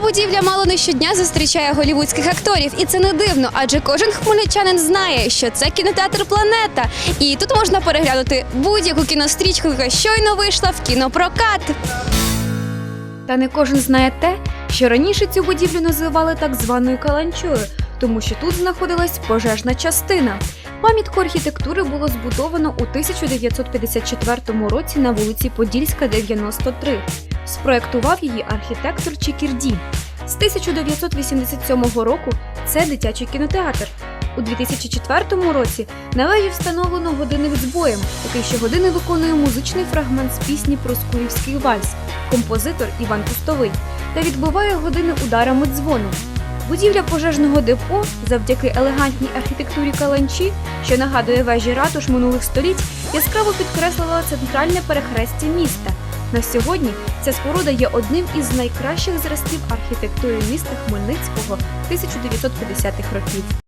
будівля мало не щодня зустрічає голівудських акторів, і це не дивно, адже кожен хмельничанин знає, що це кінотеатр Планета. І тут можна переглянути будь-яку кінострічку, яка щойно вийшла в кінопрокат. Та не кожен знає те, що раніше цю будівлю називали так званою каланчою, тому що тут знаходилась пожежна частина. Пам'ятку архітектури було збудовано у 1954 році на вулиці Подільська, 93. Спроектував її архітектор Чекірді. З 1987 року це дитячий кінотеатр. У 2004 році на вежі встановлено годинник з боєм, який щогодини виконує музичний фрагмент з пісні про Скуївський вальс, композитор Іван Пустовий, та відбиває години ударами дзвону. Будівля пожежного депо завдяки елегантній архітектурі каланчі, що нагадує вежі ратуш минулих століть, яскраво підкреслила центральне перехрестя міста. На сьогодні ця споруда є одним із найкращих зразків архітектури міста Хмельницького 1950-х років.